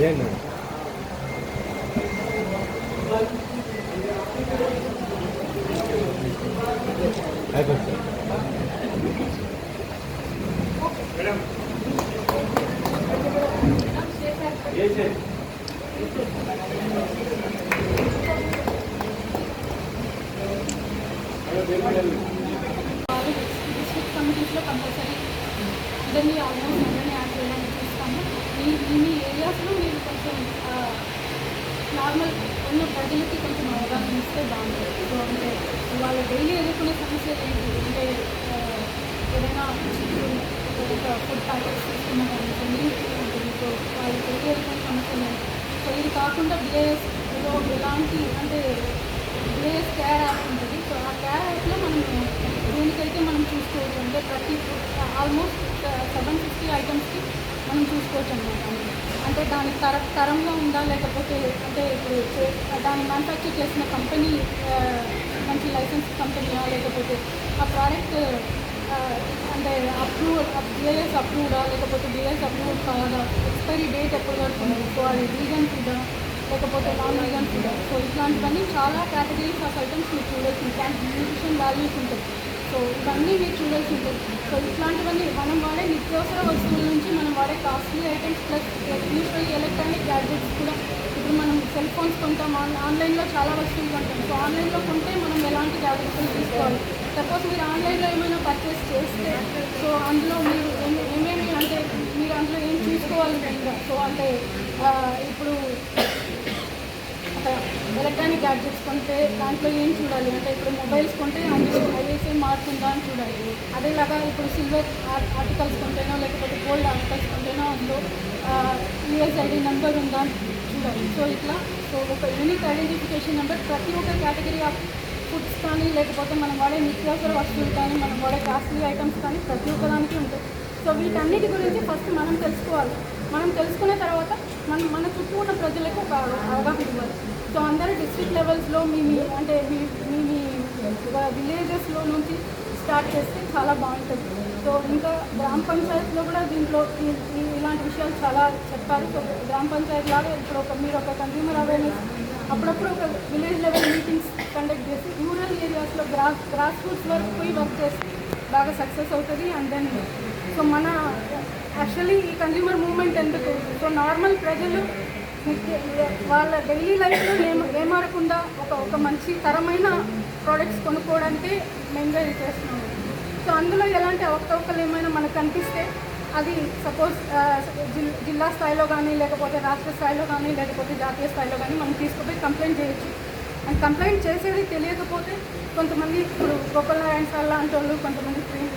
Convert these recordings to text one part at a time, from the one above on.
ఏంటి అయిపోతుంది వాళ్ళు డిస్ట్రిక్ట్ కమిటీస్లో కంపల్సరీ అందరినీ ఆల్మోస్ట్ అందరినీ యాడ్ చేయడానికి చూస్తాము మీ మీ మీ మీరు కొంచెం నార్మల్ ఉన్న ప్రజలకి కొంచెం అవగాహన ఇస్తే బాగుంటుంది. సో అంటే వాళ్ళ డైలీ ఎదుర్కొనే సమస్యలు ఏంటి? అంటే ఏదైనా ఒక ఫుడ్ ప్యాకెట్స్ తీసుకున్నా కానీ ఉంటుంది. సో వాళ్ళు డైలీ ఎదుర్కొనే సమస్యలు ఏంటి? సో ఇది కాకుండా బిఏఎస్లో ఎలాంటి అంటే బిఏఎస్ కేర్ యాప్ ఉంటుంది. సో ఆ కేర్ యాప్లో మనం దేనికైతే మనం చూసుకోవచ్చు? అంటే ప్రతి ఆల్మోస్ట్ సెవెన్ ఫిఫ్టీ ఐటమ్స్కి మనం చూసుకోవచ్చు అనమాట అంటే దాని తర తరంలో ఉందా? లేకపోతే అంటే ఇప్పుడు చే- దాన్ని మ్యానుఫ్యాక్చర్ చేసిన కంపెనీ మంచి లైసెన్స్ కంపెనీయా లేకపోతే ఆ ప్రోడక్ట్ అంటే అప్రూవ్ బిఐఎస్ అప్రూవ్డా లేకపోతే బిఐఎస్ అప్రూవ్ కాదా? ఎక్స్పైరీ డేట్ ఎప్పటి వరకు ఉంది సో అది రీజన్ ఫుడా లేకపోతే నాన్ రీజన్ ఫుడా సో ఇట్లాంటివన్నీ చాలా కేటగిరీస్ ఆఫ్ ఐటమ్స్ మీరు చూడాల్సి ఉంటాయి న్యూట్రిషన్ వాల్యూస్ ఉంటాయి. సో ఇవన్నీ మీరు చూడాల్సి ఉంటుంది. సో ఇట్లాంటివన్నీ మనం వాడే నిత్యావసర వస్తువుల నుంచి మనం వాడే costly items plus usually electronic gadgets కూడా ఇప్పుడు మనం సెల్ ఫోన్స్ కొంటాం. ఆన్ ఆన్లైన్లో చాలా వస్తువులు కొంటాం. సో ఆన్లైన్లో కొంటే మనం ఎలాంటి జాగ్రత్తలు తీసుకోవాలి. సపోజ్ మీరు ఆన్లైన్లో ఏమైనా పర్చేస్ చేస్తే సో అందులో మీరు ఏమేమి అంటే మీరు అందులో ఏం చూసుకోవాలి సో అంటే ఇప్పుడు ఇప్పుడు ఎలక్ట్రానిక్ గ్యాడ్జెట్స్ కొంటే దాంట్లో ఏం చూడాలి? అంటే ఇప్పుడు మొబైల్స్ కొంటే అందులో ఐఎస్ఐ మార్క్ ఉందా అని చూడాలి. అదేలాగా ఇప్పుడు సిల్వర్ ఆర్టికల్స్ కొంటేనో లేకపోతే గోల్డ్ ఆర్టికల్స్ కొంటేనో అందులో యుఎస్ఐడి నెంబర్ ఉందా అని చూడాలి. సో ఇట్లా సో ఒక యూనిక్ ఐడెంటిఫికేషన్ నెంబర్ ప్రతి ఒక్క కేటగిరీ ఆఫ్ ఫుడ్స్ కానీ లేకపోతే మనం వాడే నిత్యావసర వస్తువులు కానీ మనం వాడే కాస్ట్లీ ఐటమ్స్ కానీ ప్రతి ఒక్కదానికి ఉంటుంది సో వీటన్నిటి గురించి ఫస్ట్ మనం తెలుసుకోవాలి. మనం తెలుసుకున్న తర్వాత మనం మన చుట్టూ ఉన్న ప్రజలకు ఒక అవగాహన ఇవ్వాలి. సో అందరూ డిస్ట్రిక్ట్ లెవెల్స్లో మీ మీ అంటే మీ మీ మీ విలేజెస్లో నుంచి స్టార్ట్ చేస్తే చాలా బాగుంటుంది. సో ఇంకా గ్రామ పంచాయతీలో కూడా దీంట్లో ఈ- ఇలాంటి విషయాలు చాలా చెప్పాలి. సో గ్రామ పంచాయతీ లాగా ఇప్పుడు ఒక మీరు ఒక కన్జ్యూమర్ అవేర్నెస్ అప్పుడప్పుడు ఒక విలేజ్ లెవెల్ మీటింగ్స్ కండక్ట్ చేసి రూరల్ ఏరియాస్లో గ్రాస్ గ్రాస్ రూట్స్ వరకు పోయి వర్క్ చేస్తే బాగా సక్సెస్ అవుతుంది. అండ్ దెన్ సో మన యాక్చువల్లీ ఈ కన్జ్యూమర్ మూవ్మెంట్ ఎందుకు? సో నార్మల్ ప్రజలు వాళ్ళ డైలీ లైఫ్లో ఏం ఏమారకుండా ఒక ఒక మంచి తరమైన ప్రోడక్ట్స్ కొనుక్కోవడానికి మెయిన్గా ఇది చేస్తున్నాము సో అందులో ఎలాంటి అవకతవకలు ఏమైనా మనకు కనిపిస్తే అది సపోజ్ జిల్లా స్థాయిలో కానీ లేకపోతే రాష్ట్ర స్థాయిలో కానీ లేకపోతే జాతీయ స్థాయిలో కానీ మనం తీసుకుపోయి కంప్లైంట్ చేయొచ్చు. అండ్ కంప్లైంట్ చేసేది తెలియకపోతే కొంతమంది ఇప్పుడు గోపాలనారాయణ సార్ లాంటి వాళ్ళు కొంతమంది ట్రైన్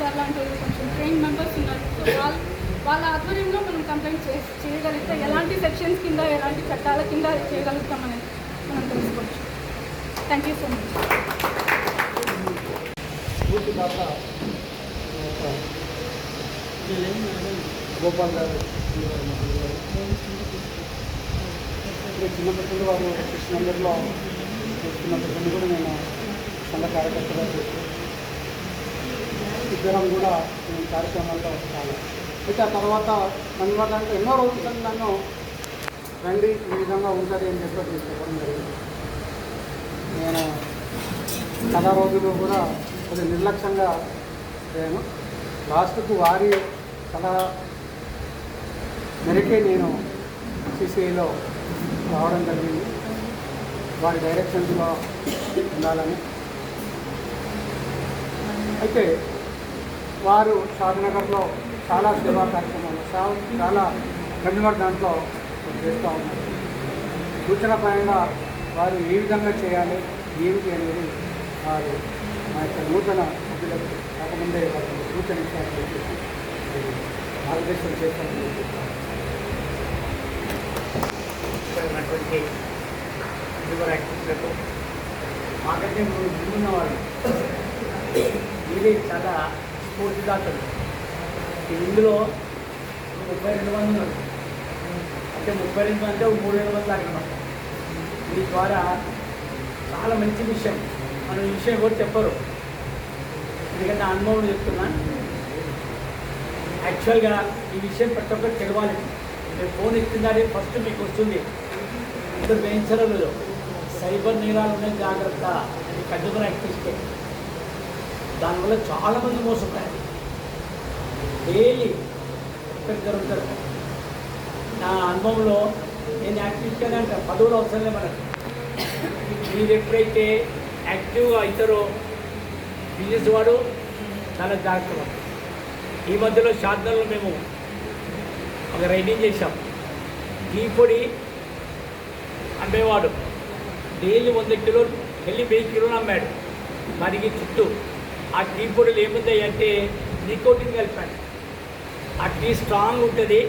సార్ లాంటి వాళ్ళు కొంచెం ట్రైన్ మెంబర్స్ ఉన్నారు. సో వాళ్ళ వాళ్ళ ఆధ్వర్యంలో మనం కంప్లైంట్ చే చేయగలిగితే ఎలాంటి సెక్షన్స్ కింద ఎలాంటి చట్టాల కింద చేయగలుగుతాం అనేది మనం తెలుసుకోవచ్చు. Thank you so much Gopal garu ఇప్పుడు చిన్నప్పటి వారు కృష్ణందరిలో కూడా నేను సంఘ కార్యకర్తగా చేస్తూ ఇద్దరం కూడా నేను కార్యక్రమాల్లో చాలా అయితే ఆ తర్వాత నన్ను ఎన్నో రోజులు నన్ను రండి ఈ విధంగా ఉంటుంది అని చెప్పి చెప్పడం జరిగింది. నేను చాలా రోజులు కూడా కొద్దిగా నిర్లక్ష్యంగా లేను లాస్ట్కు వారి కళ మేరకే నేను సిసిఐలో రావడం జరిగింది. వారి డైరెక్షన్స్లో ఉండాలని. అయితే వారు షాద్నగర్లో చాలా సేవా కార్యక్రమాలు చాలా కన్జ్యూమర్ దాంట్లో చేస్తూ ఉన్నారు. సూచనపరంగా వారు ఏ విధంగా చేయాలి ఏమిటి అనేది వారు మా యొక్క నూతన సభ్యులకు కాకముందే వారికి సూచన ఇచ్చారని చెప్పేసి మార్గదర్శనం చేస్తామని చెప్పాను చేసే లివర్ మాకంటే ముందున్న వాళ్ళు ఇది చాలా స్ఫూర్తిదాతలు ఇందులో ముప్పై రెండు మంది ఉన్నారు అంటే ముప్పై రెండు మంది అంటే ఒక మూడు వేల మంది దాకా ఉన్నారు. దీని ద్వారా చాలా మంచి విషయం. మనం ఈ విషయం కూడా చెప్పరు. ఎందుకంటే అనుభవం చెప్తున్నా. యాక్చువల్గా ఈ విషయం ప్రతి ఒక్కరు తెలవాలి. మీరు ఫోన్ ఇస్తుందని ఫస్ట్ మీకు వస్తుంది. ఇద్దరు గ్రహించడం లేదు సైబర్ నేరాలు ఉన్నాయి జాగ్రత్త. అది కట్టుకుని యాక్టివిస్తే దానివల్ల చాలామంది మోసపోయారు. డైలీ ఒక్కరిద్దరు ఉంటారు. నా అనుభవంలో నేను యాక్టివ్గానే అంటే పదవులు అవసరం లేదు మనకు. మీరు ఎప్పుడైతే యాక్టివ్గా అవుతారో బిజినెస్ వాడు చాలా జాగ్రత్త ఈ మధ్యలో షార్ట్నర్లో మేము ఒక రైడింగ్ చేశాం. టీ పొడి అమ్మేవాడు. డైలీ వంద కిలోలు వెళ్ళి వెయ్యి కిలోలు అమ్మాడు. మరిగి చుట్టూ ఆ టీ పొడులు ఏముంటాయి అంటే నికోటిన్ కలిపాడు ఆ టీ స్ట్రాంగ్ ఉంటుంది.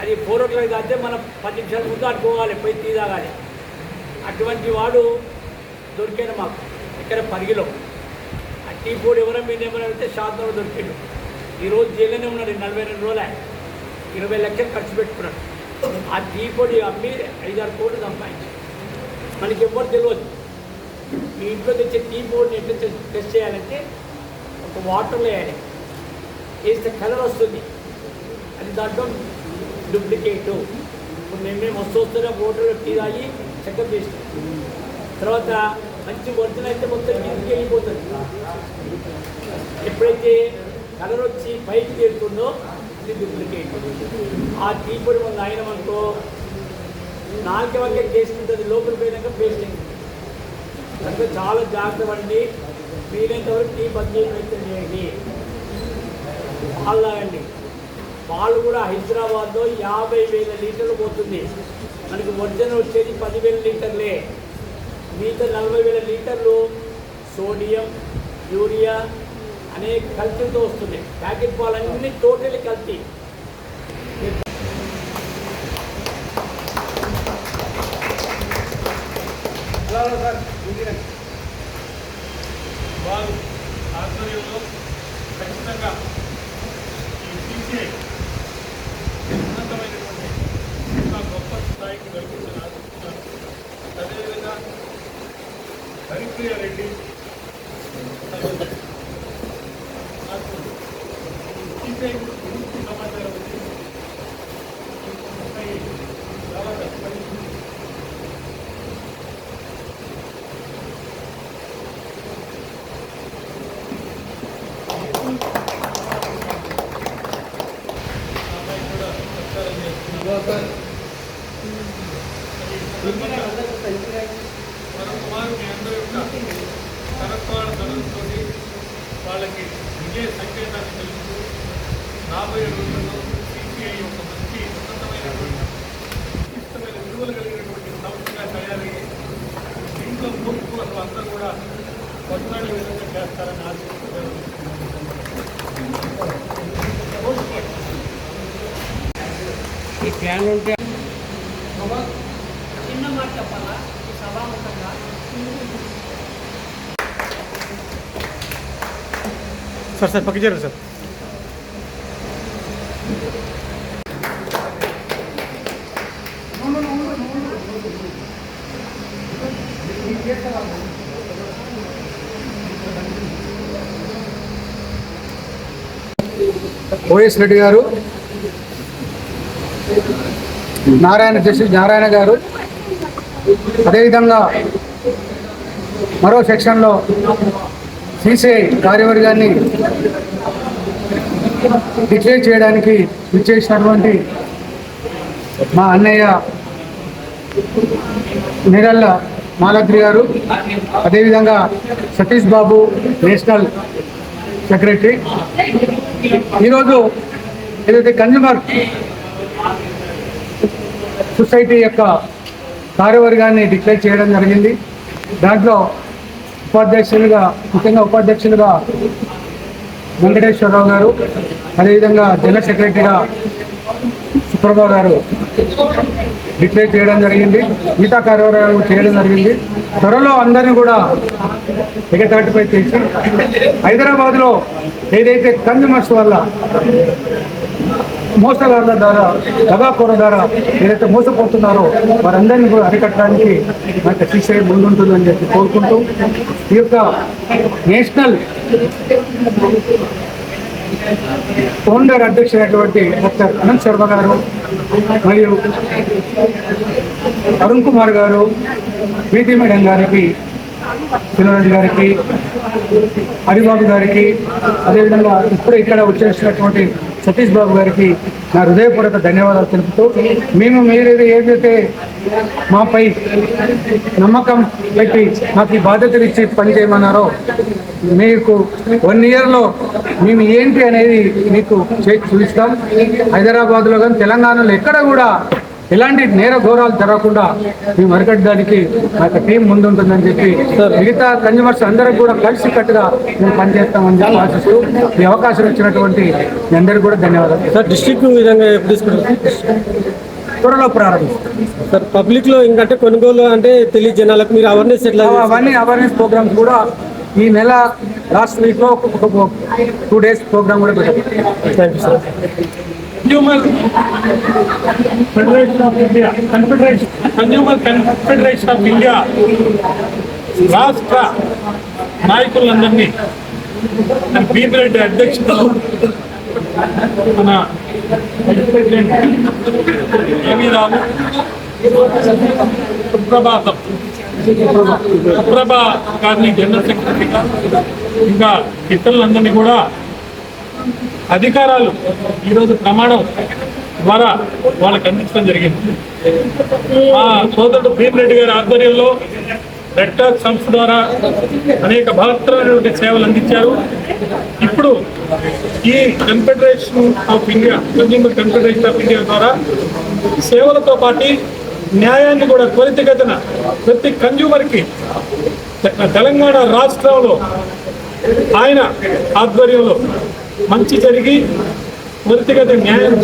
అది ఫోర్ ఓ క్లాక్ తాగితే మనం పది నిమిషాల ముందు అట్టుకోవాలి పోయి టీ తాగాలి. అటువంటి వాడు దొరికాడు మాకు ఇక్కడ పరిగిలో. ఆ టీ పొడి ఎవరో మీరు ఏమైనా వెళ్తే శాతంలో దొరికాడు. ఈరోజు జైల్లోనే ఉన్నాడు నలభై రెండు రోజులే. ఇరవై లక్షలు ఖర్చు పెట్టుకున్నాడు. ఆ టీ పొడి అమ్మి ఐదారు కోట్లు సంపాదించాడు. మనకి ఎవ్వరు తెలియదు మీ ఇంట్లో తెచ్చే టీ పొడిని ఎట్లా టెస్ట్ చేయాలంటే ఒక వాటర్లో వేయాలి. వేస్తే కలర్ వస్తుంది. అది దాంట్లో డూప్లికేట్ ఇప్పుడు మేమేమి వస్తూ వస్తున్న బోర్డులో టీ తాగి చెకప్ చేస్తాం. తర్వాత మంచి ఒరిజినల్ అయితే మొత్తం కిందికి వెళ్ళిపోతుంది. ఎప్పుడైతే కలర్ వచ్చి పైకి చేరుతుందో అది డూప్లికేట్ ఆ టీ పొడి మనం తాగినామనుకో నాలుగు వరకే టేస్ట్ ఉంటుంది. లోపలికి పోయినాక పేస్ట్ అందుకే చాలా జాగ్రత్త పడండి. వీలైనంతవరకు టీ బంద్ చేయ ప్రయత్నం చేయండి. పాలు తాగండి పాలు కూడా హైదరాబాద్లో యాభై వేల లీటర్లు పోతుంది. మనకి ఒరిజినల్ వచ్చేది పదివేల లీటర్లే. మిగతా నలభై వేల లీటర్లు సోడియం యూరియా అనే కల్తీతో వస్తుంది. ప్యాకెట్ పాలన్నీ టోటల్ కల్తీ. వారు ఆధ్వర్యంలో ఖచ్చితంగా ఈ టీసీఐ ఉన్నతమైనటువంటి ఇంకా గొప్ప స్థాయికి వెళ్తుందని ఆశిస్తున్నాను అదేవిధంగా హరిప్రియ రెడ్డి నాకు టీసీఐ గురించి సమాచారం ఉంది ఈ చాలా కష్టపడి అమ్మాయి కూడా ప్రచారం చేస్తున్నారు మన కుమారు మీ అందరి యొక్క కరత్వాల చదువుతో వాళ్ళకి విజయ సంకేతాన్ని తెలుపుతూ రాబోయే రోజుల్లో సిపిఐ ఒక మంచి ఉన్నతమైనటువంటి ఇష్టమైన విలువలు కలిగినటువంటి సంస్థగా తయారయ్యి దీంట్లో పూర్తి అందరూ కూడా కొట్లాడే విధంగా చేస్తారని ఈ ఫ్యాన్లు ఉంటే చిన్న మాట చెప్పాలా? ఈ సభాముఖంగా సార్ సార్ పక్క చేయాలి సార్. ఓఎస్ రెడ్డి గారు నారాయణ జస్టిస్ నారాయణ గారు. అదేవిధంగా మరో సెక్షన్లో సిసిఐ కార్యవర్గాన్ని డిక్లేర్ చేయడానికి విచ్చేసినటువంటి మా అన్నయ్య నిరల్ల మాలద్రి గారు. అదేవిధంగా సతీష్ బాబు నేషనల్ సెక్రటరీ. ఈరోజు ఏదైతే కన్జ్యూమర్ సొసైటీ యొక్క కార్యవర్గాన్ని డిక్లేర్ చేయడం జరిగింది. దాంట్లో ఉపాధ్యక్షులుగా ముఖ్యంగా ఉపాధ్యక్షులుగా వెంకటేశ్వరరావు గారు అదేవిధంగా జనరల్ సెక్రటరీగా సుప్రభా గారు డిక్లేర్ చేయడం జరిగింది. మిగతా కార్యవర్గాలు చేయడం జరిగింది. త్వరలో అందరినీ కూడా ఎగతాటిపై చేసి హైదరాబాద్లో ఏదైతే కన్జ్యూమర్స్ వల్ల మోసగాళ్ళ ద్వారా దగాకోర ద్వారా ఏదైతే మోసపోతున్నారో వారందరినీ కూడా అరికట్టడానికి మనకి శిక్ష ముందుంటుందని చెప్పి కోరుకుంటూ ఈ యొక్క నేషనల్ ఫౌండర్ అధ్యక్షుడైనటువంటి డాక్టర్ అనంత్ శర్మ గారు మరియు అరుణ్ కుమార్ గారు ప్రీతి మేడం గారికి శివరాజు గారికి హరిబాబు గారికి అదేవిధంగా ఇప్పుడు ఇక్కడ వచ్చేసినటువంటి సతీష్ బాబు గారికి నా హృదయపూర్వక ధన్యవాదాలు తెలుపుతూ మేము మీరు ఏదైతే మాపై నమ్మకం పెట్టి మాకు బాధ్యతలు ఇచ్చి పని చేయమన్నారో మీకు వన్ ఇయర్లో మేము ఏంటి అనేది మీకు చూపిస్తాం. హైదరాబాద్లో కానీ తెలంగాణలో ఎక్కడ కూడా ఎలాంటి నేర ఘోరాలు జరగకుండా మేము అరికట్టడానికి మా యొక్క టీం ముందుంటుందని చెప్పి మిగతా కన్జ్యూమర్స్ అందరికి కూడా కలిసి కట్టుగా మేము పనిచేస్తామని చెప్పి ఆశిస్తూ ఈ అవకాశం ఇచ్చినటువంటి మీ అందరికీ కూడా ధన్యవాదాలు. సార్ డిస్ట్రిక్ట్ విధంగా తీసుకుంటారు? త్వరలో ప్రారంభిస్తాం. సార్ పబ్లిక్లో ఇంకంటే కొనుగోలు అంటే తెలియ జనాలకు మీరు అవేర్నెస్ ఎట్లా అవన్నీ అవేర్నెస్ ప్రోగ్రామ్స్ కూడా ఈ నెల లాస్ట్ వీక్లో ఒక టూ డేస్ ప్రోగ్రామ్ కూడా పెట్టాం thank you sir consumer federation of India confederation consumer confederation of India రాష్ట్ర నాయకులందరినీ మన భీమిరెడ్డి అధ్యక్షుడు మన ప్రెసిడెంట్ ఏవీ రావు సుప్రభాతం. సుప్రభా గారిని జనరల్ సెక్రటరీగా ఇంకా ఇతరులందరినీ కూడా అధికారాలు ఈరోజు ప్రమాణం ద్వారా వాళ్ళకి అందించడం జరిగింది. మా సోదరుడు భీమిరెడ్డి గారి ఆధ్వర్యంలో రెడ్ టాక్ సంస్థ ద్వారా అనేక మహత్తరమైనటువంటి సేవలు అందించారు. ఇప్పుడు ఈ confederation of India consumer confederation of India ద్వారా సేవలతో పాటు న్యాయాన్ని కూడా త్వరితగతిన ప్రతి కన్జ్యూమర్కి తెలంగాణ రాష్ట్రంలో ఆయన ఆధ్వర్యంలో మంచి జరిగి మృతిగత న్యాయం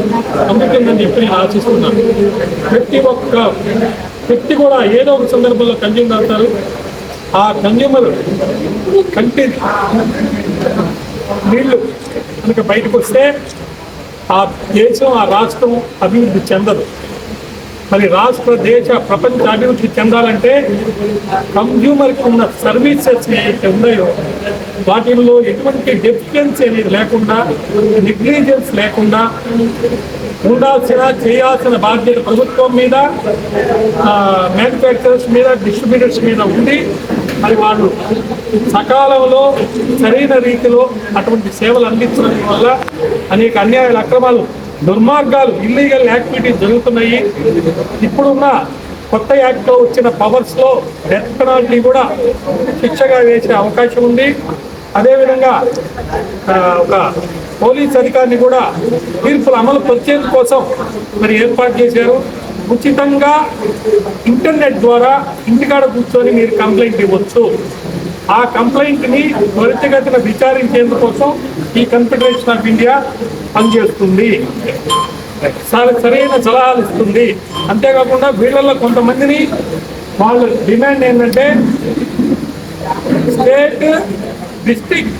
అందుతుందని చెప్పి నేను ఆశిస్తున్నాను ప్రతి ఒక్క వ్యక్తి కూడా ఏదో ఒక సందర్భంలో కన్జ్యూమర్ అవుతారు ఆ కన్జ్యూమర్ కంటి నీళ్ళు కనుక బయటకు వస్తే ఆ దేశం ఆ రాష్ట్రం అభివృద్ధి చెందదు. మరి రాష్ట్ర దేశ ప్రపంచ అభివృద్ధి చెందాలంటే కన్జ్యూమర్కి ఉన్న సర్వీసెస్ ఏవైతే ఉన్నాయో వాటిల్లో ఎటువంటి డెఫిషియన్సీ అనేది లేకుండా నెగ్లిజెన్స్ లేకుండా ఉండాల్సిన చేయాల్సిన బాధ్యత ప్రభుత్వం మీద మ్యానుఫ్యాక్చరర్స్ మీద డిస్ట్రిబ్యూటర్స్ మీద ఉండి మరి వాళ్ళు సకాలంలో సరైన రీతిలో అటువంటి సేవలు అందించడం వల్ల అనేక అన్యాయాల అక్రమాలు దుర్మార్గాలు ఇల్లీగల్ యాక్టివిటీస్ జరుగుతున్నాయి. ఇప్పుడున్న కొత్త యాక్ట్లో వచ్చిన పవర్స్లో డెత్ పెనాల్టీ కూడా శిక్షగా వేసే అవకాశం ఉంది. అదేవిధంగా ఒక పోలీస్ అధికారిని కూడా తీర్పులు అమలు పరిచేందుకు కోసం మరి ఏర్పాటు చేశారు. ఉచితంగా ఇంటర్నెట్ ద్వారా ఇంటికాడ కూర్చొని మీరు కంప్లైంట్ ఇవ్వచ్చు. ఆ కంప్లైంట్ని త్వరితగతిన విచారించేందుకోసం ఈ కన్ఫెడరేషన్ ఆఫ్ ఇండియా పనిచేస్తుంది. చాలా సరైన సలహాలు ఇస్తుంది. అంతేకాకుండా వీళ్ళల్లో కొంతమందిని వాళ్ళ డిమాండ్ ఏంటంటే స్టేట్ డిస్టిక్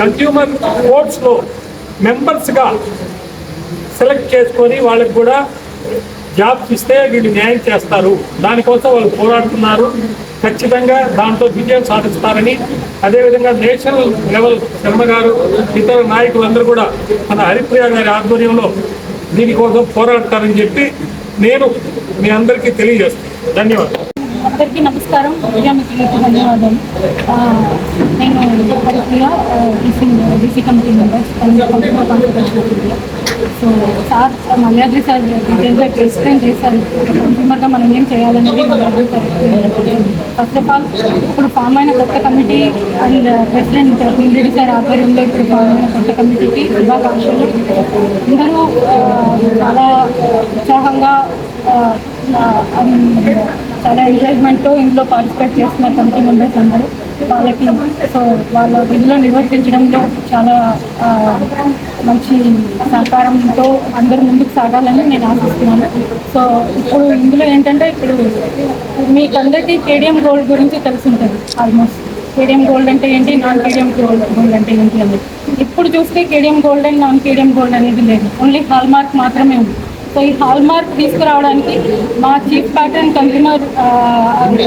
కన్స్యూమర్ కోర్ట్స్లో మెంబర్స్గా సెలెక్ట్ చేసుకొని వాళ్ళకి కూడా జాబ్స్ ఇస్తే వీళ్ళు న్యాయం చేస్తారు. దానికోసం వాళ్ళు పోరాడుతున్నారు. ఖచ్చితంగా దాంట్లో విజయం సాధిస్తారని. అదేవిధంగా నేషనల్ లెవెల్ శర్మ గారు ఇతర నాయకులందరూ కూడా మన హరిప్రియ గారి ఆధ్వర్యంలో దీనికోసం పోరాడతారని చెప్పి నేను మీ అందరికీ తెలియజేస్తాను ధన్యవాదాలు. అందరికీ నమస్కారం. మీడియా మిత్రులకు ధన్యవాదాలు. నేను Haripriya DC DC committee members so sir Malyadri sir డీటెయిల్గా ఎక్స్ప్లెయిన్ చేశారు కన్స్యూమర్గా మనం ఏం చేయాలనేది సార్ ఫస్ట్ ఆఫ్ ఆల్ ఇప్పుడు ఫామ్ అయిన కొత్త committee and president Pindireddy sir ఆధ్వర్యంలో ఇప్పుడు ఫామ్ అయిన కొత్త కమిటీకి శుభాకాంక్షలు. అందరూ చాలా ఉత్సాహంగా ఆ, చాలా ఎంకరేజ్మెంట్తో ఇందులో పార్టిసిపేట్ చేస్తున్నారు కమిటీ మెంబర్స్ అందరూ. వాళ్ళకి సో వాళ్ళ విధులు నిర్వర్తించడంలో చాలా మంచి సహకారంతో అందరు ముందుకు సాగాలని నేను ఆశిస్తున్నాను. సో ఇప్పుడు ఇందులో ఏంటంటే ఇప్పుడు మీకందరికీ కేడిఎం గోల్డ్ గురించి తెలిసి ఉంటుంది ఆల్మోస్ట్ కేడిఎం గోల్డ్ అంటే ఏంటి నాన్ కేడిఎం గోల్డ్ గోల్డ్ అంటే ఏంటి అని ఇప్పుడు చూస్తే KDM gold and non KDM gold అనేది లేదు. ఓన్లీ హాల్ మార్క్ మాత్రమే ఉంది. సో ఈ హాల్ మార్క్ తీసుకురావడానికి మా chief pattern consumer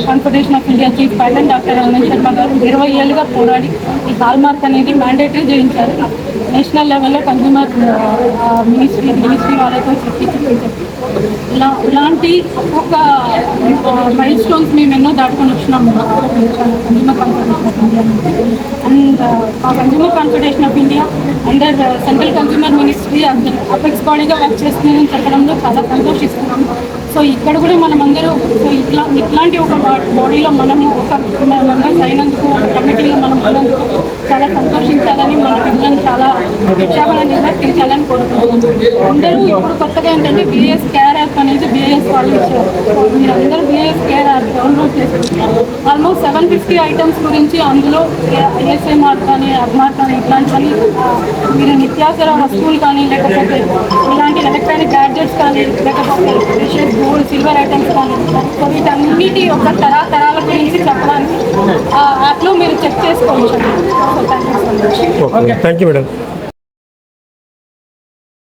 confederation of India chief pattern doctor Anant Sharma garu ఇరవై ఏళ్ళుగా పోరాడి ఈ హాల్ మార్క్ అనేది మ్యాండేటరీ చేయించారు. నేషనల్ లెవెల్లో కన్జ్యూమర్ మినిస్ట్రీ మినిస్ట్రీ వాళ్ళతో చెప్పి ఇలా ఇలాంటి ఒక మైల్ స్టోన్స్ మేము ఎన్నో దాటుకొని వచ్చినాము consumer confederation of India and మా consumer confederation of India under central consumer ministry apex బాడీగా work చేస్తుందని చెప్పడంలో చాలా సంతోషిస్తున్నాము సో ఇక్కడ కూడా మనం అందరూ సో ఇట్లా ఇట్లాంటి ఒక బాడీలో మనము ఒక మెంబర్స్ అయినందుకు ఒక కమిటీలో మనం ఉన్నందుకు చాలా సంతోషించాలని మన పిల్లలను చాలా ఉత్సాహంగా నిర్వర్తించాలని అందరూ ఇప్పుడు కొత్తగా ఏంటంటే బిఎస్ కేర్ యాప్ అనేది బిఎస్ వాళ్ళు ఇచ్చారు. మీరు అందరూ బిఎస్ కేర్ యాప్ డౌన్లోడ్ చేసుకుంటారు ఆల్మోస్ట్ సెవెన్ ఫిఫ్టీ ఐటమ్స్ గురించి అందులో ఐఎస్ఐ మార్క్ కానీ అగ్మార్క్ కానీ ఇట్లాంటివన్నీ ఆ, మీరు నిత్యావసర వస్తువులు కానీ లేకపోతే ఇలాంటి ఎలక్ట్రానిక్ గ్యాడ్జెట్స్ కానీ లేకపోతే ప్రెషర్ గోల్డ్ సిల్వర్ ఐటమ్స్ కానీ సో వీటన్నిటి యొక్క తరాతరాల గురించి చెప్పడానికి ఆ యాప్లో మీరు చెక్ చేసుకోవచ్చు. Thank you madam